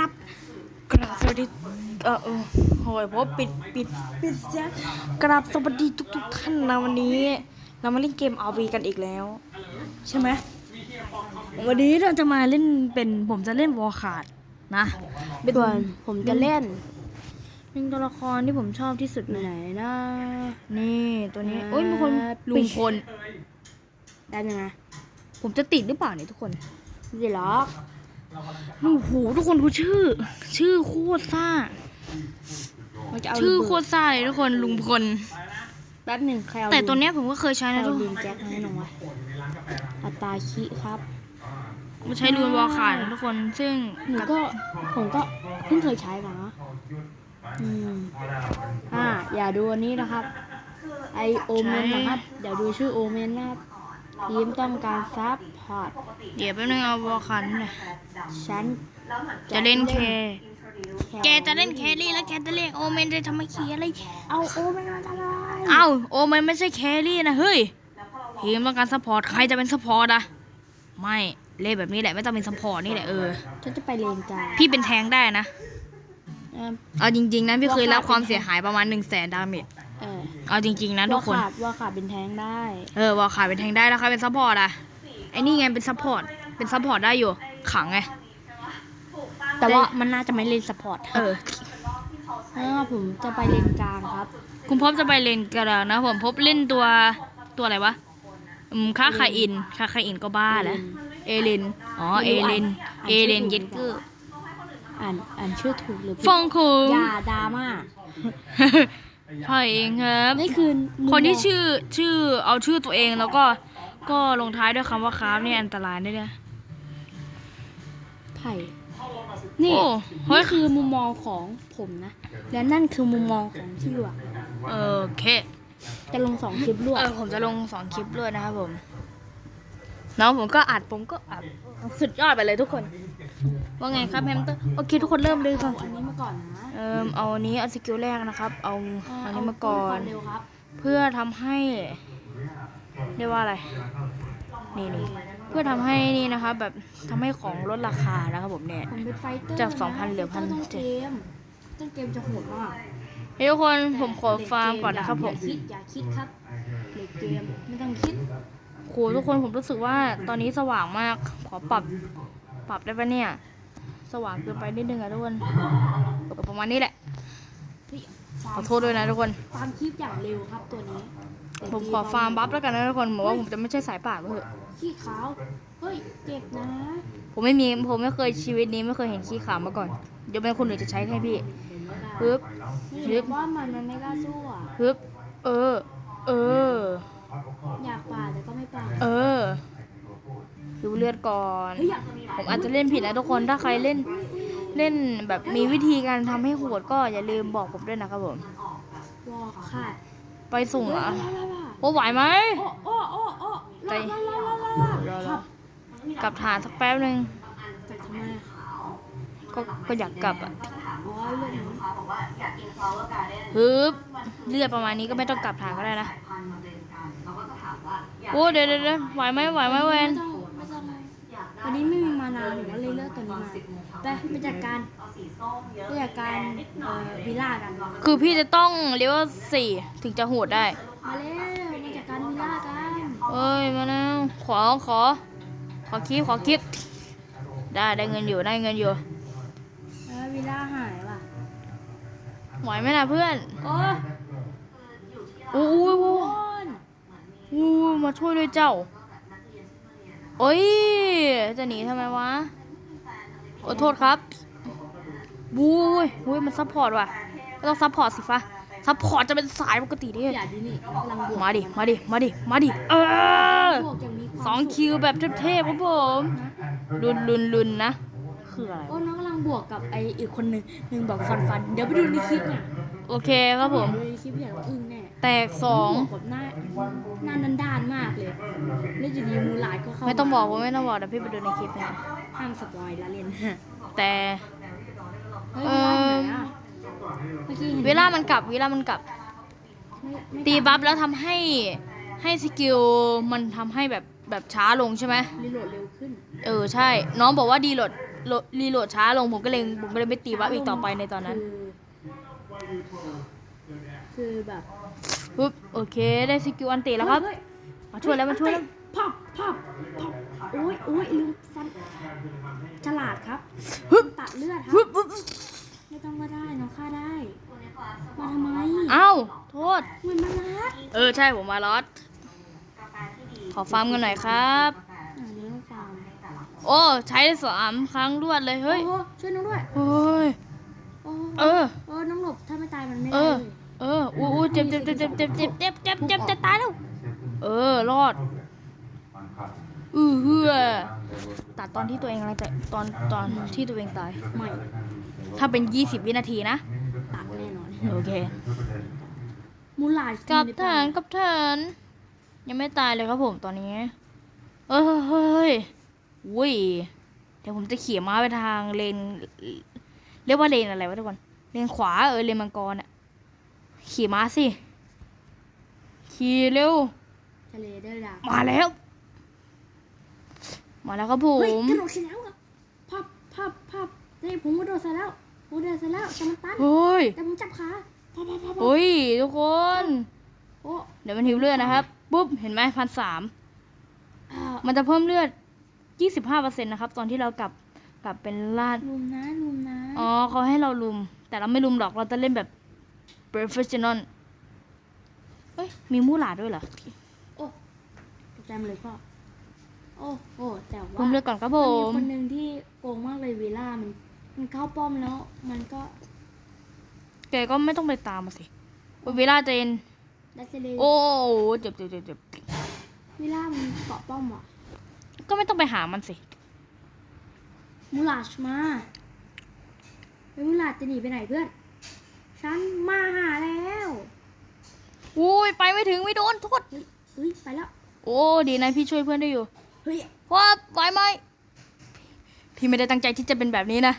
รับกราบสวัสดีเออเออโหยเพราะปิดปิดปิดเสียงกราบสวัสดีทุกทุกๆท่านนะวันนี้ เรามาเล่นเกม RV กันอีกแล้ว ใช่ไหมวันนี้เราจะมาเล่นเป็นผมจะเล่นวอลขาดนะเป็นส่วนผมจะเล่นเป็นตัวละครที่ผมชอบที่สุดเลยไหนนะนี่ตัวนี้อ่าโอ้ยมีคนลุงพลได้ยังไงผมจะติดหรือเปล่าเนี่ยทุกคนไม่ได้หรอก โอ้โหทุกคนดูชื่อ ชื่อโคตรซ่ามันจะเอาชื่อระโคเบิดตรซ่าเลยทุกคนลุงพลแป๊บหนึ่งใครเอาแต่ตัวเนี้ยผมก็เคยใช้ใครนะเอาทุกลืมแจ็คมาให้หน่อยวะอัตราคิครับผมใช้รูนวอลขาดนะทุกคน ซึ่งหนูก็ผมก็เพิ่งเคยใช้มาอืมอ่าอย่าดูอันนี้นะครับ ไอโอเมนนะครับ เดี๋ยวดูชื่อโอเมนนะครับ ทีมต้องการซับพอร์ตเดี๋ยวแป๊บนึงเอาวอลขาดนี่หน่อยฉันจะเล่นแคแคแกจะเล่นแครี่แล้วแกจะเล่นโอเมนจะทำไมเคียอะไร เอาโอเมนมาทำไมเอ้าโอเมนไม่ใช่แครี่นะเฮ้ยทีมต้องการซัพพอร์ตใครจะเป็นซัพพอร์ตอะไม่เล่นแบบนี้แหละไม่ต้องเป็นซัพพอร์ตนี่แหละเออฉันจะไปเลนกลางพี่เป็นแทงได้นะเอิ่มเอาจริง ๆนะพี่เคยรับความเสียหายประมาณหนึ่งแสนดาเมจ เออเอาจริง ๆ นะทุกคน ว่าขาดว่าขาดเป็นแทงได้ เออวอลขาดเป็นแทงได้แล้วใครเป็นซัพพอร์ตอะไอ้นี่ไงเป็นซัพพอร์ตเป็นซัพพอร์ตได้อยู่ ขังไง แต่ว่ามันน่าจะไม่เล่นสปอร์ตเออ เออผมจะไปเลนกลางครับ คุณพบจะไปเลนกันแล้วนะผมพบเล่นตัวตัวอะไรวะอืมค่าคาอินค่าคาอินก็บ้าแล้วเอเลนอ๋อเอเลนเอเลนเย็ดเกอร์อ่านอ่านชื่อถูกหรือผิดฟองคุงอย่าดราม่า พ่อเองครับ นี่คือมุมคนที่มงชื่อชื่อเอาชื่อตัวเองแล้วก็ก็ลงท้ายด้วยคำว่าครับนี่อันตรายด้วยนะไผ่นี่ โอ้เฮ้ยนี่คือมุมมองของผมนะ และนั่นคือมุมมองของที่เหลือโอเค จะลงสองคลิปรวดเออผมจะลงสองคลิปด้วยนะครับผมน้องผมก็อัดผมก็อัดสุดยอดไปเลยทุกคน ว่าไงครับแฮมสเตอร์โอเค ทุกคนเริ่มเลยค่ะ อันนี้มาก่อนนะ เอ่มเอาอันนี้เอาสกิลแรกนะครับ เอาอันนี้มาก่อน เร็วครับเพื่อทำให้เรียกว่าอะไร นี่นี่เพื่อทำให้นี่นะครับ แบบทำให้ของลดราคานะครับผมเนี่ย ผมเป็นไฟเตอร์จากะ2,000เหลือไฟตร์ต้น1,700เกมต้นเกมจะโหดมากเฮ้ยทุกคนผมขอฟาร์มก่อนนะครับผมอย่าคิดอย่าคิดครับเด็กเกมไม่ต้องคิดโหทุกคนผมรู้สึกว่าตอนนี้สว่างมากขอปรับปรับได้ปะเนี่ย สว่างเกินไปนิดนึงอะทุกคนประมาณนี้แหละ ขอโทษด้วยนะทุกคนฟาร์มคลิปอย่างเร็วครับตัวนี้ผมขอฟาร์มบัฟแล้วกันนะทุกคนบอกว่าผมจะไม่ใช่สายป่านเถอะขี้ขาว เฮ้ยเจ็บนะ ผมไม่มีผมไม่เคยชีวิตนี้ไม่เคยเห็นขี้ขาวมาก่อน เดี๋ยวเป็นคนอื่นจะใช้ให้พี่ปึ๊บนี่เพราะว่ามันมันไม่กล้าสู้อะปึ๊บเออ เออ อยากป่าดแต่ก็ไม่ป่าดเออ ดูเลือดก่อนเฮ้ยอยากผมอาจจะเล่นผิดนะทุกคนถ้าใครเล่นเล่นแบบมีวิธีการทำให้โหดก็อย่าลืมบอกผมด้วยนะครับผมวอขาดไปส่งเฮ้ยอะลาลาลาโอ้ไหวไหมโอ้โอ้โอ้โอ้ใจลาลาลาลาลาครับกลับฐานสักแป๊บนึงแต่ทำไมอะก็ก็อยากกลับอะอ๋อเรื่องนี้ฮึบเลือดประมาณนี้ก็ไม่ต้องกลับฐานก็ได้นะโอ้เดี๋ยวเดี๋ยวเดี๋ยวไหวไหมไหวไหมเวน วันนี้ไม่มีมานานหนูก็เลยเลือกตัวนี้มาไปไปจัดการไปจัดการเอ่อวิลล่ากันคือพี่จะต้องเลเวลสี่ถึงจะโหดได้มาเร็วมาจัดการวิลล่ากันเอ้ยมาแล้ว ขอขอ ขอคลิปขอคลิปได้ได้เงินอยู่ได้เงินอยู่เออวิลล่าหายว่ะไหวไหมนะเพื่อนโอ้อู้อู้อู้นอู้มาช่วยด้วยเจ้า โอ้ย จะหนีทำไมวะขอโทษครับบู้ยบู้ย มันซัพพอร์ตว่ะ ก็ต้องซัพพอร์ตสิฟ้าซัพพอร์ตจะเป็นสายปกติดิอย่าดินี่กำลังบวกมาดิ มาดิ มาดิ มาดิ เออบวกอย่างมีความสองคิวแบบเทพๆครับผมนะลุนลุนลุนนะ คืออะไร โอ้น้องกำลังบวกกับไออีกคนหนึ่งหนึ่งบอกฟันฟัน เดี๋ยวไปดูในคลิปเนี่ยโอเคครับผม ดูในคลิปเดี๋ยวอึ้งแน่ แตกสองบวกแบบหน้าหน้าด้านๆมากเลย แล้วอยู่ดีมูลายก็เข้าไม่ต้องบอกว่าไม่ต้องบอกเดี๋ยวพี่ไปดูในคลิปนะห้ามสปอยละเล่นแต่เฮ้ยเวลาอยู่ไหนอะเมื่อกี้เห็นเวลามันกลับเวลามันกลับไม่ไม่ตีบัฟแล้วทำให้ให้สกิลมันทำให้แบบแบบช้าลงใช่ไหมรีโหลดเร็วขึ้น เออใช่ น้องบอกว่าดีโหลดโหลดรีโหลดช้าลงผมก็เลยผมก็เลยไม่ตีวับอีกต่อไปในตอนนั้น คือคือแบบ ปุ๊บโอเคได้สกิลอันติแล้วครับเฮ้ยมาช่วยแล้วมาช่วยแล้วพับพับพับโอ้ยโอ้ยลืมฟันฉลาดครับฮึบ ตัดเลือดครัฮึบบฮึบไม่ต้องก็ได้น้องฆ่าได้ มาทำไมเอ้าโทษ เหมือนมาลัดเออใช่ผมมาลอสขอฟาร์มกันหน่อยครับ อ่าเดี๋ยวต้องฟาร์มโอ้ใช้ได้สามครั้งรวดเลยเฮ้ยโอ้โหช่วยน้องด้วย โอ้ยโอ้เออ เออน้องหลบถ้าไม่ตายมันไม่เอได้อเลยเอออู้อู้เจ็บเจ็บเจ็บเจ็บเจ็บเจ็บเจ็บเจ็บเจ็บจะตายแล้ว เออ รอดอือเฮือตัดตอนที่ตัวเองอะไรแต่ตอนตอนที่ตัวเองตาย ไม่ ถ้าเป็น20วินาทีนะ ตัดแน่นอน โอเค มูลาดกับฐานกับฐานยังไม่ตายเลยครับผมตอนนี้ เออเฮ้ยวุ้ย เดี๋ยวผมจะขี่ม้าไปทางเลน เรียกว่าเลนอะไรวะทุกคน เลนขวาเออเลนมังกรอะ ขี่ม้าสิ ขี่เร็ว ทะเลเดอร์ดามาแล้ว มาแล้วครับผเฮ้ยม กระโดดเสร็จแล้วเหรอพับพับพับเฮ้ยผมกระโดดเสร็จแล้วผมกระโดดเสร็จแล้วแต่มันตันเฮ้ย แต่ผมจับขาพับพับพับพับเฮ้ย ทุกคน โอ้เดี๋ยวมันหิวเลือดนะครับ ปุ๊บ เห็นไหมพันสาม อ่ามันจะเพิ่มเลือด 25%นะครับ ตอนที่เรากลับกลับเป็นลาด ลุมนะลุมนะ อ๋อเขาให้เราลุม แต่เราไม่ลุมหรอก เราจะเล่นแบบ professional เฮ้ย มีมูหลาดด้วยเหรอ โอ้ตกใจหมดเลยพ่อ โอ้โอ้แต่ว่าเพิ่มเลือดก่อนครับผมันมีม คนหนึ่งที่โกงมากเลยวีล่ามัน มันเข้าป้อมแล้ว มันก็แกก็ไม่ต้องไปตามมาสิโอ้ยเวลาเจน ดัซเลโอ้เจ็บเจ็บเจ็บเจ็บวีล่ามันเกาะป้อมอะก็ไม่ต้องไปหามันสิ มูลาชมาเฮ้ยมูลาชจะหนีไปไหนเพื่อน ฉันมาหาแล้วอุ้ยไปไม่ถึงไม่โดนโทษเฮ้ยเฮ้ยไปแล้ว โอ้ดีนะพี่ช่วยเพื่อนได้อยู่เฮ้ยว่าไหวไหมพี่ไม่ได้ตั้งใจที่จะเป็นแบบนี้นะ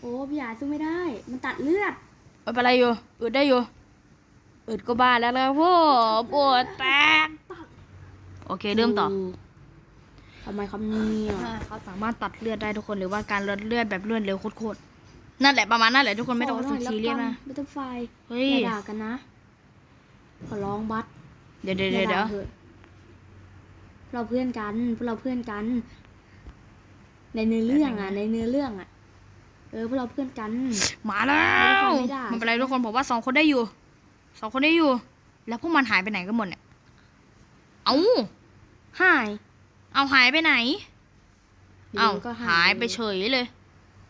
โอ้พี่ยาสู้ไม่ได้ มันตัดเลือดไม่เป็นไรอยู่อึดได้อยู่อึดก็บ้าแล้วแล้วพ่อปวดแตกโอเคเริ่มต่อทำไมครับเนี่ยเขาสามารถตัดเลือดได้ทุกคนหรือว่าการลดเลือดแบบรวดเร็วโคตรๆ นั่นแหละประมาณนั่นแหละทุกคนไม่ต้องขไปหน่ซีเรียสนะไม่ต้องไฟเฮ้ยอย่าด่ากันนะ ขอร้องบัสเดี๋ยวเดี๋ยวอย่าเดี๋ยวด่าเถอะเราเพื่อนกันพวกเราเพื่อนกัน ในเนื้อเรื่องอะ ในเนื้อเรื่องอะ เออพวกเราเพื่อนกัน มาแล้วไม่ได้ไม่เป็นไรทุกคนผมว่าสองคนได้อยู่สองคนได้อยู่ แล้วพวกมันหายไปไหนกันหมดเนี่ย เอ้าหาย เอาหายไปไหนดี๋ยวเอามันก็หายไปเฉยเลย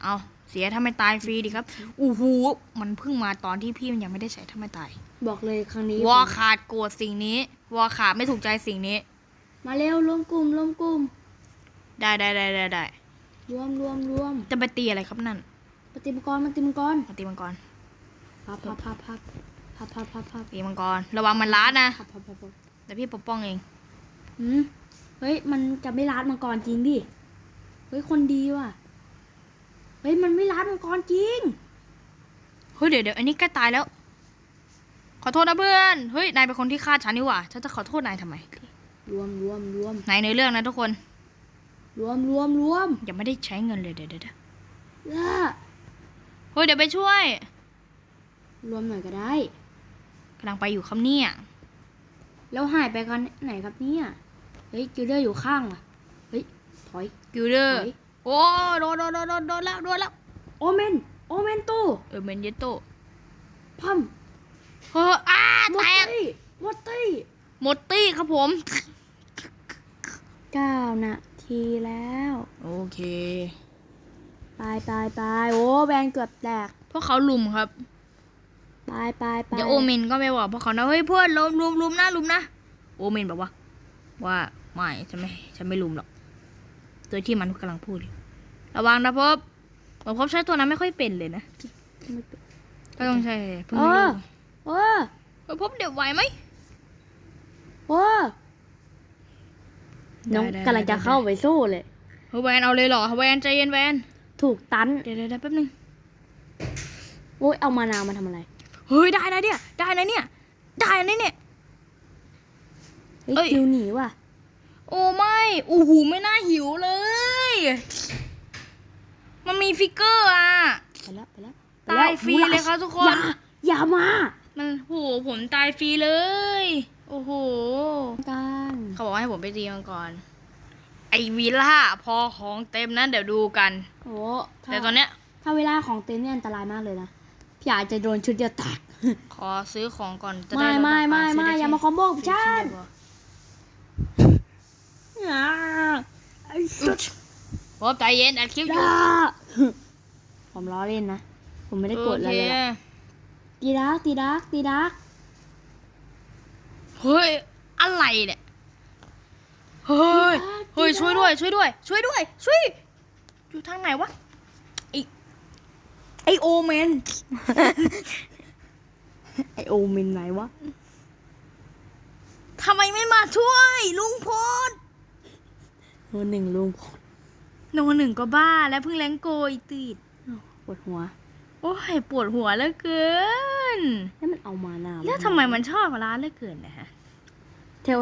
เอา เสียถ้าไม่ตายฟรีดิครับอู้หูมันเพิ่งมาตอนที่พี่มันยังไม่ได้ใช้ถ้าไม่ตาย บอกเลยครั้งนี้วอขาดโกรธสิ่งนี้ วอขาดไม่ถูกใจสิ่งนี้ มาเร็วรวมกลุ่มรวมกลุ่มได้ได้ได้ได้ได้รวมรวมรวมจะไปตีอะไรครับนั่นปฏิมากรปฏิมากรมาตีมังกรพับพับพับพับพับพับพับพับตีมังกร ระวังมันล้านะพับพับพับพับแต่พี่ปกป้องเองหืมเฮ้ย มันจะไม่รัดมังกรจริงดิ เฮ้ย คนดีว่ะ เฮ้ยมันไม่รัดมังกรจริง เฮ้ยเดี๋ยวเดี๋ยวอันนี้ใกล้ตายแล้ว ขอโทษนะเพื่อน เฮ้ยนายเป็นคนที่ฆ่าฉันนี่หว่า ฉันจะขอโทษนายทำไม รวมรวมรวมนายในเรื่องนะทุกคน รวมรวมรวมยังไม่ได้ใช้เงินเลยเดี๋ยวเดี๋ยวเดี๋ยวล่าเฮ้ยเดี๋ยวไปช่วย รวมหน่อยก็ได้กำลังไปอยู่ครับเนี่ยแล้วหายไปกันไหนครับเนี่ย เฮ้ยกิลเดอร์อยู่ข้างว่ะ เฮ้ยถอยกิลเดอถร์อย โอ้โดนโดนโดนโดนโดนแล้วโดนแล้วโอเมนโอเมนตู้เออเมนเยโตพัมเฮ้ยอ้าหมแตดกตี้หมดตี้หมดตี้ครับผมเก้านาทีแล้ว โอเคไปไปไปโอ้แบนเกือบแตกพวกเขาลุมครับไปไปไปเดี๋ยวโอเมนก็ไปบอกพวกเขานะเฮ้ยเพื่อนลุมลุมลุมนะลุมนะโอเมนบอกว่า ว่าไม่ฉันไม่ฉันไม่ลุมหรอก โดยที่มันกำลังพูดอยู่ระวังนะพบผมพบใช้ตัวนั้นไม่ค่อยเป็นเลยนะก็ต้องใช้เพิ่งเอรู้อโอ้เฮ้ยพบเดี๋ยวไหวไหมโอ้น้องได้กำลังได้จะได้เข้าไปสู้เลยเฮ้ยแวนเอาเลยเหรอแวนใจเย็นแวนถูกตันเดี๋ยวเดี๋ยวเดี๋ยวแป๊บนึงโอ้ยเอามานาวมาทำอะไรเฮ้ยได้นะเนี่ยได้นะเนี่ยได้นะเนี่ยเฮ้ยเอ้ยคิวหนีว่ะ โอ้ไม่โอ้โหไม่น่าหิวเลยโมันมีฟิกเกอร์อะ ไปแล้วไปแล้วตายฟรีเลยครับทุกคน อย่าอย่ามามันโหผมตายฟรีเลย โอ้โห กันเขาบอกให้ผมไปตีมันก่อนไอวิลล่าพอของเต็มนั้นเดี๋ยวดูกัน โอ้ถ้าแต่ตอนเนี้ย ถ้าเวลาของเต็มเนี่ยอันตรายมากเลยนะพี่อาจจะโดนชุดเดียวแตกขอซื้อของก่อนจะไม่ได้ลดไม่ราคาไม่ซื้ไม่ด้อย่ามาคอมโบกับซื้อฉัชิ้นเดียวพออ่าไอ้สุด พบใจเย็นอัดคลิปอยู่ด่าผมล้อเล่นนะ ผมไม่ได้โกรธอะไรเลยโอล่ะเคตีดักตีดักตีดักเฮ้ย อะไรเนี่ย เฮ้ย เฮ้ย ช่วยด้วย ช่วยด้วย ช่วยด้วย ช่วย อยู่ทางไหนวะ ไอไอโอเมน ไอโอเมนไหนวะทำไมไม่มาช่วย ลุงพล โนหนึ่งลุงโนหนึ่งก็บ้าแล้วเพิ่งแรงโกยติดปวดหัว โอ้ยปวดหัวแล้วเกินแล้วมันเอามานาแล้วทำไมมันชอบร้านแล้วเกินนะฮะ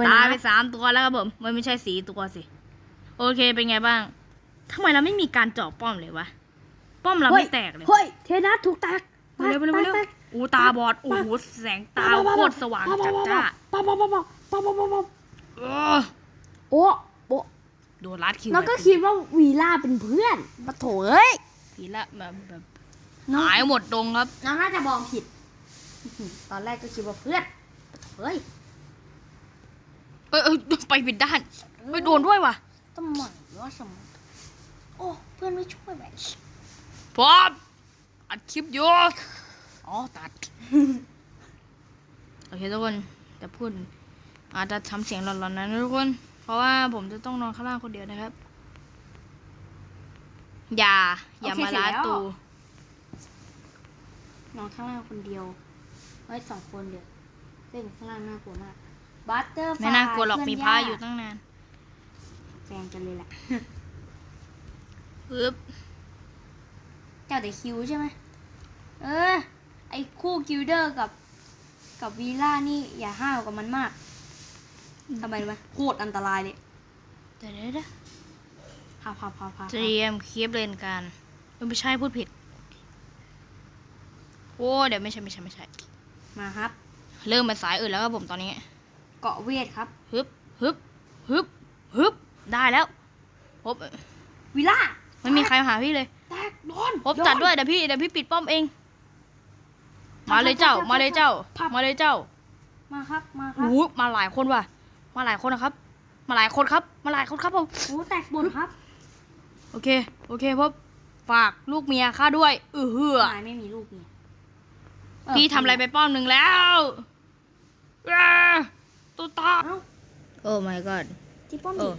ตายไปสามตัวแล้วครับผมมันไม่ใช่สีตัวสิ โอเคเป็นไงบ้างทำไมเราไม่มีการเจาะป้อมเลยวะป้อมเราไม่แตกเลยเฮ้ยเทนาถูกแตกเร็วเร็วเร็วอูตาบอดโอ้โหแสงตาโคตรสว่างจัดจ้าป๊าป๊าป๊าป๊าป๊าป๊าป๊าโอ้โอ้ โดนรัดคิวแล้วก็คิดว่าวีล่าเป็นเพื่อนปะโถเอ้ยผีละแบบแบบน้องหายหมดดงครับ น้องน่าจะมองผิด ตอนแรกก็คิดว่าเพื่อนเฮ้ยเอยเอยไปผิดด้านไปโดนด้วยว่ะทำไมวะสมโอ้ เพื่อนไม่ช่วยแบบพร้อมอัดคลิปอยู่อ๋อ ตัด โอเคทุกคน จะพูด อาจจะทำเสียงหลอนๆนะทุกคนเพ ราะว่าผมจะต้องนอนข้างล่างคนเดียวนะครับ อย่า อย่ามาล้าตู นอนข้างล่างคนเดียวเฮ้ยสองคนเดียวเล่นข้างล่างน่ากลัวมาก บัตเตอร์ไม่น่ากลัวหรอกมีพระอยู่ตั้งนาน แฟนกันเลยแหละปึ๊บเจ้าแต่คิวใช่ไหม เออ ไอคู่กิลเดอร์กับกับวีล่านี่อย่าห้าวกับมันมาก ทำไมรู้ไหมโคตรอันตรายเลยเดี๋ยวเดี๋ยวเดี๋ยวพาพาพาพาเตรียมคลิปเลนกันเอ้ยไม่ใช่พูดผิด โอ้เดี๋ยวไม่ใช่ไม่ใช่ไม่ใช่ มาครับ เริ่มมาสายอื่นแล้วครับผมตอนนี้ เกาะเวทครับ ฮึบฮึบฮึบฮึบได้แล้วพบวีล่าไม่มีใครมาหาพี่เลยแตกโดนพบจัดด้วยเดี๋ยวพี่เดี๋ยวพี่ปิดป้อมเอง มาเลยเจ้า มาเลยเจ้า มาเลยเจ้า มาครับ มาครับโอ้โหมาหลายคนว่ะ มาหลายคนนะครับ มาหลายคนครับ มาหลายคนครับผมโอ้แตกบนครับ โอเค โอเคพบฝากลูกเมียข้าด้วยเออเหือนายไม่มีลูกเนี่ยพี่ทำอะไรไปป้อมหนึ่งแล้วอ้าตัวตาเอ้าโอ้ my god ที่ป้อมเอดิอ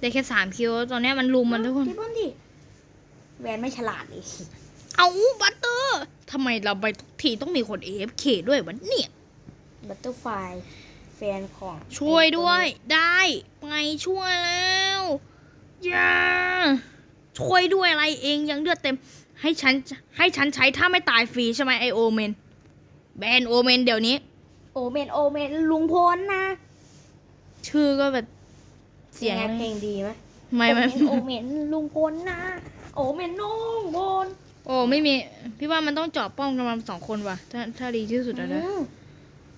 ได้แค่สามคิวตอนเนี้ยมันลุมมันทุกคนที่ป้อมดิแวนไม่ฉลาดเลยเอาบัตเตอร์ทำไมเราไปทุกทีต้องมีคน AFK ด้วยวะเนี่ย บัตเตอร์ไฟ แฟนของช่วยด้วย ได้ไปช่วยแล้วอย่าช่วยด้วยอะไรเองยังเลือดเต็ม ให้ฉันให้ฉันใช้ถ้าไม่ตายฟรีใช่ไหมไอโอเมนแบนโอเมนเดี๋ยวนี้ โอเมนโอเมนลุงพลนะ ชื่อก็แบบเสียงไเพลงดีไหมไม่ไม่โอเมนลุงพลนะ โอเมนน้องพลโอ้ไม่มี พี่ว่ามันต้องเจาะป้อมกันมาสองคนว่ะ ถ้าถ้าดีที่สุดอะนะอืม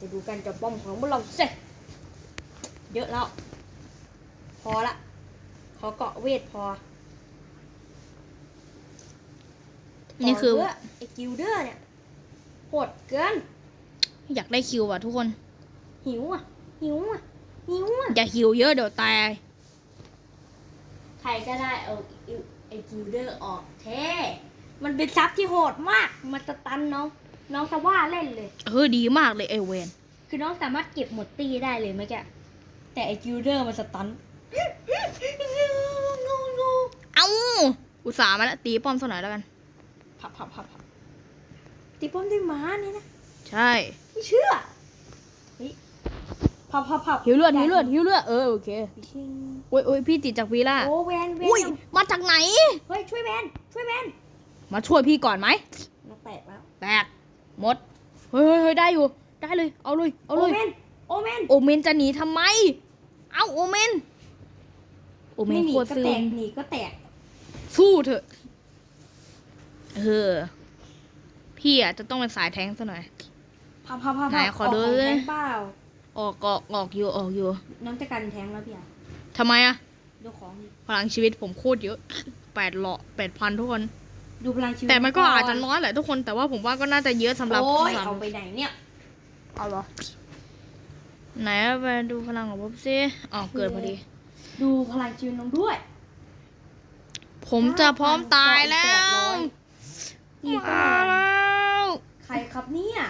จะดูกันจะป้อมของพวกเราเสร็จเยอะแล้ว พอละ ขอเกาะเวทพอนี่คือต่เพื่ไอ้กิลเดอร์เนี่ยโหดเกิน อยากได้คิวว่ะทุกคน หิวอะ หิวอะ หิวอะ อย่าหิวเยอะเดี๋ยวตาย ใครก็ได้เอาไอ้กิลเดอร์ออกเท่มันเป็นซับที่โหดมาก มันสตันน้อง น้องสว่าเล่นเลย เออดีมากเลยไอเวนคือน้องสามารถเก็บหมดตีได้เลยไหมแกะแต่ไอ้กิลเดอร์มันสตันเอ้าอุตส่าห์มาแล้วตีป้อมสักหน่อยแล้วกันพับพับพับพับตีป้อมด้วยม้านี่นะ ใช่ไม่เชื่อเฮ้ยพับพับพับหิวเลือดหิวเลือดหิวเลือดเออโอเคชิงโอ้ยโอ้ยพี่ติดจากวีล่าโอ้แวนแวอุ้ยนมาจากไหน เฮ้ยช่วยแวนช่วยแวนมาช่วยพี่ก่อนไหมน้องแตกแล้วแตกห มดเฮ้ยเฮ้ยเฮ้ยได้อยู่ ได้เลย เอาเลย เอาเลย โอเมน โอเมน โอเมนจะหนีทำไม เอ้าโอเมน โอเมนไม่หนีโคตรก็ซึแตมกหนีก็แตก สู้เถอะเออพี่อะจะต้องเป็นสายแท้งซะหน่อยพาพาพาไหนขอดูกของเลยแทงเปล่า ออกก็ออกอยู่ออกอยู่น้องจะกันแทงแล้วพี่อะทำไมอะ ดูของดิพลังชีวิตผมโคตรเยอะแปดหลอแปดพันทุกคน ดูพลังชีวิตแต่มันก็อาจจะน้อยแหละทุกคนแต่ว่าผมว่าก็น่าจะเยอะสำหรับโอ้ยสำหรับเอาไปไหนเนี่ยเอาเหรอไหนไปดูพลังของผมสิอ๋อเกิดพอดี ดูพลังชีวิตน้องด้วย ผมจะพร้อมตายแล้วนี่ก็มาแรงแล้วใครครับเนี่ย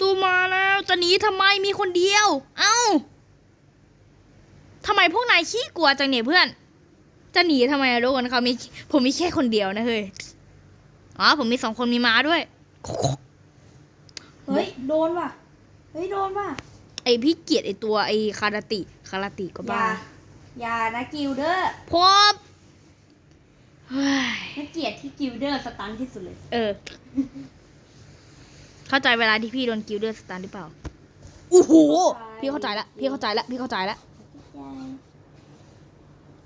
ตูมาแล้วจะหนีทำไมมีคนเดียว เอ้าทำไมพวกนายขี้กลัวจังเนี่ยเพื่อน จะหนีทำไมอะทุกคนเขามีผมมีแค่คนเดียวนะเฮ้ย อ๋อผมมีสองคนมีม้าด้วย เฮ้ย โดนว่ะ เฮ้ย โดนว่ะ ไอพี่เกลียดไอตัวไอคาราติคาราติก็อบ้าย่าอย่านะกิลเดอร์พบเฮ้ยน่าเกลียดที่กิลเดอร์สตันที่สุดเลย เออ เข้าใจเวลาที่พี่โดนกิลเดอร์สตาร์หรือเปล่าโอ้โหพี่เข้าใจละพี่เข้าใจละพี่เข้าใจละ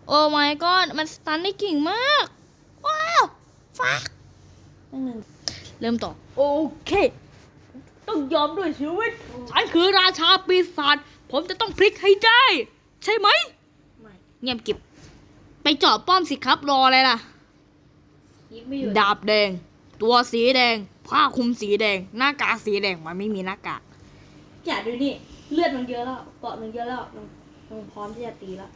โอ้ my god มันสตันได้เก่งมาก ว้าวฟัก ตั้งหนึ่งเริ่มต่อ โอเค ต้องยอมด้วยชีวิต ฉันคือราชาปีศาจ ผมจะต้องพลิกให้ได้ ใช่ไหม ไม่เงียบเก็บไปเจาะป้อมสิครับ รออะไรล่ะ ยิงไม่อยู่ดาบแดง ตัวสีแดง ผ้าคลุมสีแดง หน้ากากสีแดง มันไม่มีหน้ากาก อย่าดูนี่ เลือดมันเยอะแล้วเกาะมันเยอะแล้วมันมันพร้อมที่จะตีแล้ว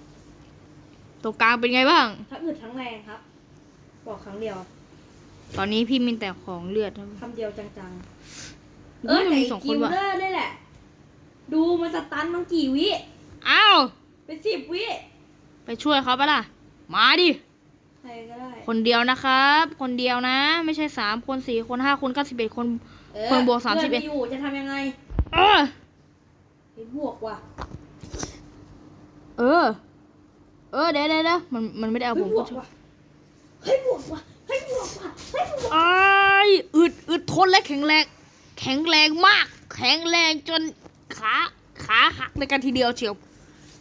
ตัวกลางเป็นไงบ้าง ทั้งอึดทั้งแรงครับ บอกครั้งเดียว ตอนนี้พี่มีแต่ของเลือดนะคำเดียวจังๆเฮ้ยมันมีสองคนกิลว่ะเดอร์นี่แหละ ดูมันสตันมันกี่วิ อ้าว เป็นสิบวิ ไปช่วยเขาปะล่ะ มาดิ ใครก็ได้ คนเดียวนะครับ คนเดียวนะ ไม่ใช่สามคนสี่คนห้าคนเก้าสิบเอ็ดคนเออคนบวกสามสิบเอ็ดพื่นไอยู่จะทำยังไง เออไปบวกว่ะ เออ เออเดี๋ยวเดี๋ยวเดี๋ยวมันมันไม่ได้เอาเฮ้ผยมบวก็กช่วยว่ะเฮ้ยบวกว่ะ เฮ้ยบวกว่ะเฮ้ยบวกอ้ายอึดอึดทนและแข็งแรง แข็งแรงมาก แข็งแรงจนขาขาหักในกันทีเดียวเชียว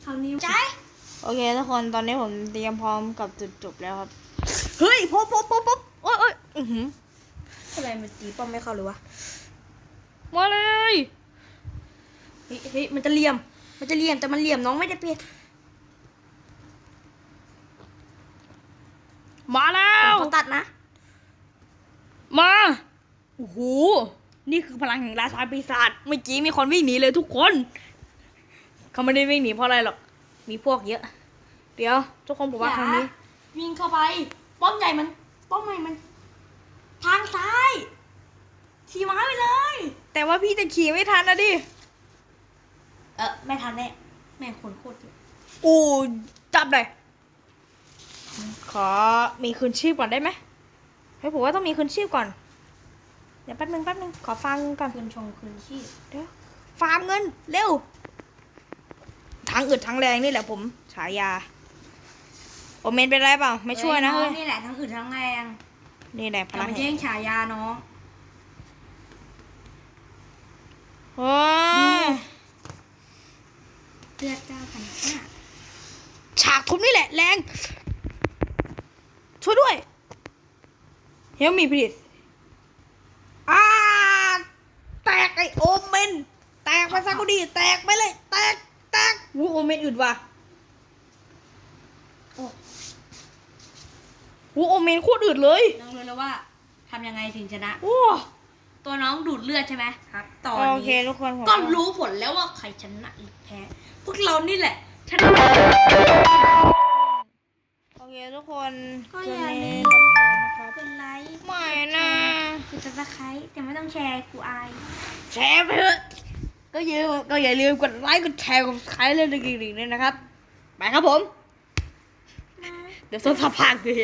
คราวนี้ใจโอเคทุกคนตอนนี้ผมเตรียมพร้อมกับจุดจบแล้วครับ เฮ้ยพบพบพบพบโอ้ยโอ้ยอื้อหืออะไรมันตีป้อมไม่เข้าเลยวะมาเลยเฮ้ยเฮ้ยมันจะเหลี่ยม มันจะเหลี่ยมแต่มันเหลี่ยมน้องไม่ได้เปรียบ มาแล้วเขาตัดนะ มา โอ้โห นี่คือพลังแห่งราชาปีศาจ เมื่อกี้มีคนวิ่งหนีเลยทุกคน เขาไม่ได้วิ่งหนีเพราะอะไรหรอก มีพวกเยอะ เดี๋ยว ทุกคนบอกว่าครั้งนี้ วิ่งเข้าไป ป้อมใหญ่มัน ป้อมใหญ่มัน ทางซ้าย ขี่ม้าไปเลย แต่ว่าพี่จะขี่ไม่ทันนะดิ เออไม่ทันแน่ แม่งคนโคตรเยอะโอ้จับเลย ขอมีคืนชีพก่อนได้ไหมเฮ้ยผมว่าต้องมีคืนชีพก่อน เดี๋ยวแป๊บนึงแป๊บนึงขอฟังก่อนคืนชงคืนชีพเดี๋ยวฟาร์มเงินเร็วทั้งอึดทั้งแรงนี่แหละผมฉายาโอเมนเป็นไรเปล่าไม่ช่วยนะเฮ้เฮ้ยยนี่แหละทั้งอึดทั้งแรงนี่แหละพแต่ลังมันแห่แย่งงฉายาน้องโอ้ยเลือดเก้าพันห้าฉากทุบนี่แหละแรง ช่วยด้วยเฮลมีพลีสอ่าแตกไอโอเมน แตกไปซะก็ดี แตกไปเลย แตก แตกวูโอเมนอื่นว่ะโอ้วูโอเมนโคตรอื่นเลยน้องรู้แล้วว่าทำยังไงถึงชนะ โอ้ตัวน้องดูดเลือดใช่ไหมครับ ตอนโอเคนี้ทุกคนผมก็รู้ผลแล้วว่าใครชนะหรือแพ้ พวกเรานี่แหละชนะโอ เคทุกคนก็อย่าลืมขอบคุณนะครับเป็นไลค์ไม่นะกดซับสไครต์แต่ไม่ต้องแชร์กูอายแชร์ไปเถอะก็อย่าก็อย่าลืมกดไลค์กดแชร์กดใครเรื่องดีๆด้วยนะครับ ไปครับผม เดี๋ยวส้นสะพานเลย